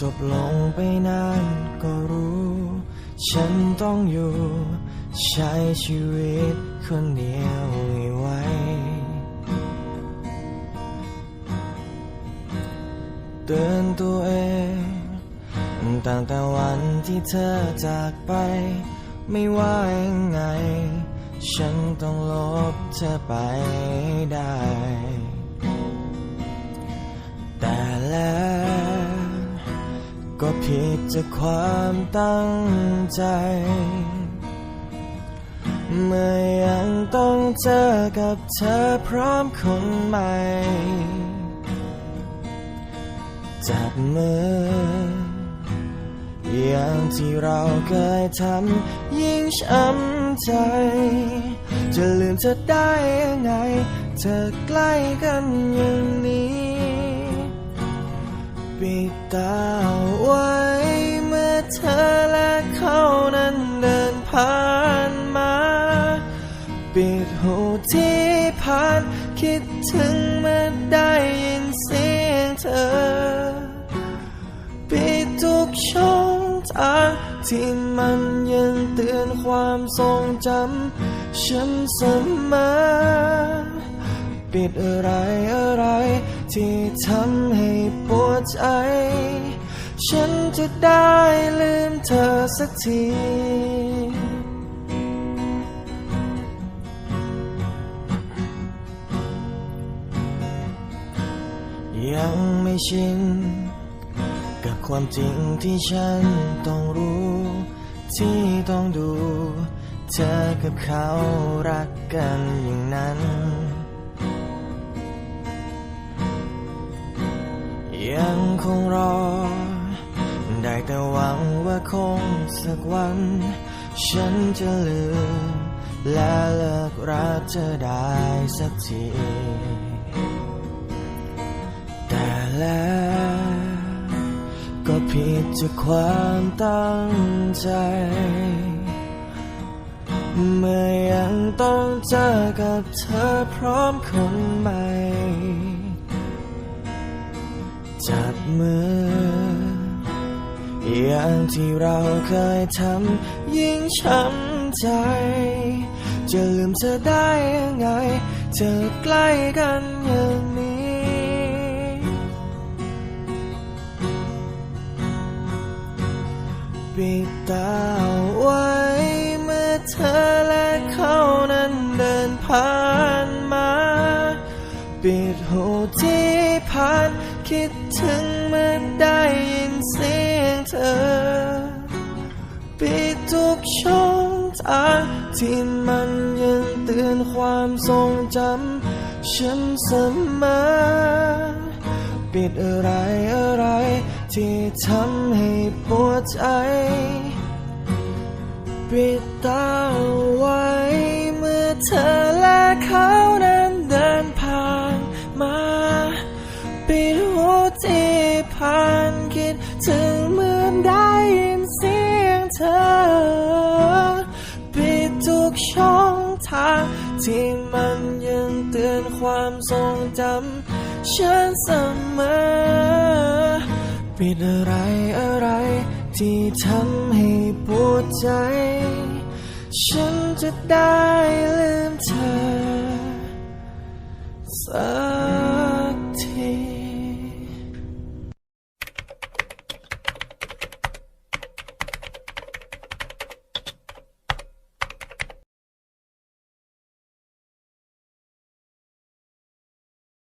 จบลงไปนานก็รู้ ฉันต้องอยู่ ใช้ชีวิตคนเดียวให้ไหวเตือนตัวเองตั้งแต่วันที่เธอจากไป ไม่ว่ายังไง ฉันต้องลบเธอไปได้ ผิดจากความตั้งใจ เมื่อยังต้องเจอกับเธอพร้อมคนใหม่ จับมือ อย่างที่เราเคยทำยิ่งช้ำใจ จะลืมเธอได้ยังไง เธอใกล้กันอย่างนี้ ปิดตาไว้เมื่อเธอและเขานั้นเดินผ่านมา ปิดหูที่ผ่านคิดถึงเมื่อได้ยินเสียงเธอ ปิดทุกช่องทางที่มันยังเตือนความทรงจำฉันเสมอปิดอะไรอะไรที่ทำให้ปวด ใจ ฉันจะได้ลืมเธอสักทียังไม่ชินกับความจริงที่ฉันต้องรู้ ที่ต้องดู เธอกับเขารักกันอย่างนั้น ยังคงรอ ได้แต่หวังว่าคงสักวัน ฉันจะลืม และเลิกรักเธอได้สักที แต่แล้วก็ผิดจากความตั้งใจ เมื่อยังต้องเจอกับเธอพร้อมคนใหม่ จับมือ อย่างที่เราเคยทำยิ่งช้ำใจ จะลืมเธอได้ยังไง เธอใกล้กันอย่างนี้ปิดตาไว้เมื่อเธอและเขานั้นเดินผ่านมา ปิดหูที่ผ่าน คิดถึงเมื่อได้ยินเสียงเธอปิดทุกช่องทางที่มันยังเตือนความทรงจำฉันเสมอปิดอะไรอะไรที่ทำให้ปวดใจปิดตาไว้เมื่อเธอ ที่ผ่านคิดถึงเหมือนได้ยินเสียงเธอ ปิดทุกช่องทางที่มันยังเตือนความทรงจำฉันเสมอปิดอะไรอะไรที่ทำให้ปวดใจ ฉันจะได้ลืมเธอ So